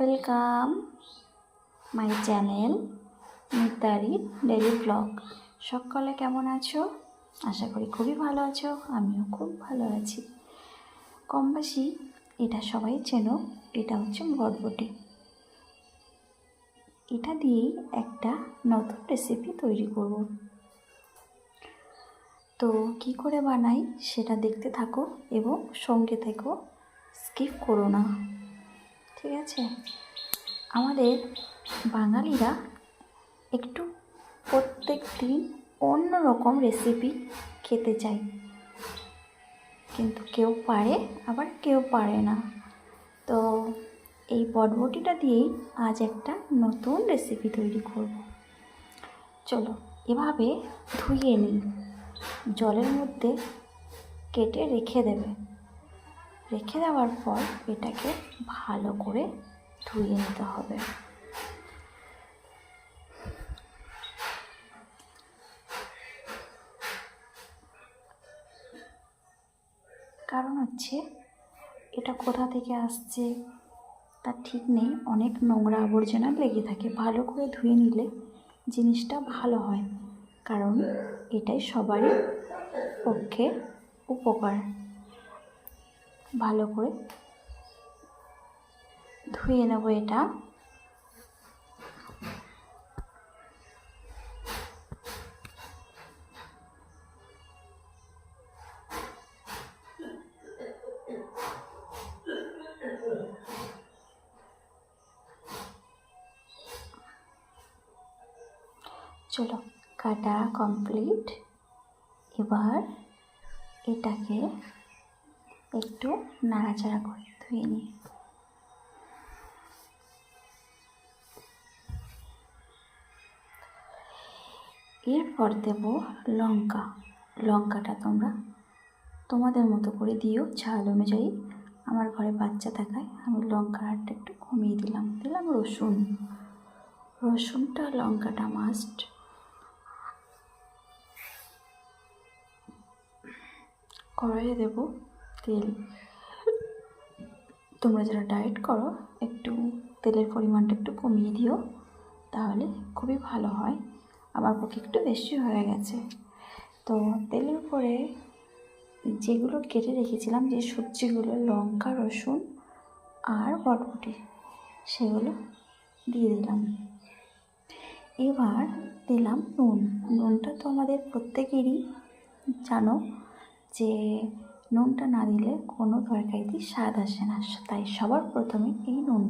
Welcome my channel Mitari daily vlog সকলে কেমন আছো? আশা করি খুবই ভালো আছো, আমিও খুব ভালো আছি। কম বেশি এটা সবাই চেনো, এটা হচ্ছে বটবটি এটা দিয়েই একটা নতুন রেসিপি তৈরি করব। তো কি করে বানাই সেটা দেখতে থাকো এবং সঙ্গে থেকো স্কিপ করো না। ঠিক আছে? আমাদের বাঙালিরা একটু প্রত্যেক দিন অন্য রকম রেসিপি খেতে চায়। কিন্তু কেউ পারে, আবার কেউ পারে না। তো এই বটবটিটা দিয়েই আজ একটা নতুন রেসিপি তৈরি করব। চলো, এভাবে ধুয়ে নিই। জলের মধ্যে কেটে রেখে দেবে। রেখে দেওয়ার পর এটাকে ভালো করে ধুয়ে নিতে হবে। কারণ হচ্ছে এটা কোথা থেকে আসছে তার ঠিক নেই, অনেক নোংরা আবর্জনা লেগে থাকে। ভালো করে ধুয়ে নিলে জিনিসটা ভালো হয়, কারণ এটাই সবারই পক্ষে উপকার। ভালো করে ধুয়ে নেব এটা। চলো কাটা কমপ্লিট এবার এটাকে একটু নাড়াচাড়া করে ধুয়ে নিই। এরপর দেব লঙ্কা। লঙ্কাটা তোমরা তোমাদের মতো করে দিও ঝাল অনুযায়ী। আমার ঘরে বাচ্চা থাকায় আমি লঙ্কার হারটা একটু কমিয়ে দিলাম। দিলাম রসুন। রসুনটা, লঙ্কাটা মাস্ট কড়াইয়ে দেব তেল। তোমরা যারা ডায়েট করো, একটু তেলের পরিমাণটা একটু কমিয়ে দিও, তাহলে খুবই ভালো হয়। আমার পক্ষে একটু বেশি হয়ে গেছে। তো তেলের উপরে যেগুলো কেটে রেখেছিলাম, যে সবজিগুলো লঙ্কা, রসুন আর বটবটি, সেগুলো দিয়ে দিলাম। এবার দিলাম নুন। নুনটা তো আমাদের প্রত্যেকেরই জানো যে নুনটা না দিলে কোনো তরকারিতে স্বাদ আসে না। তাই সবার প্রথমে এই নুন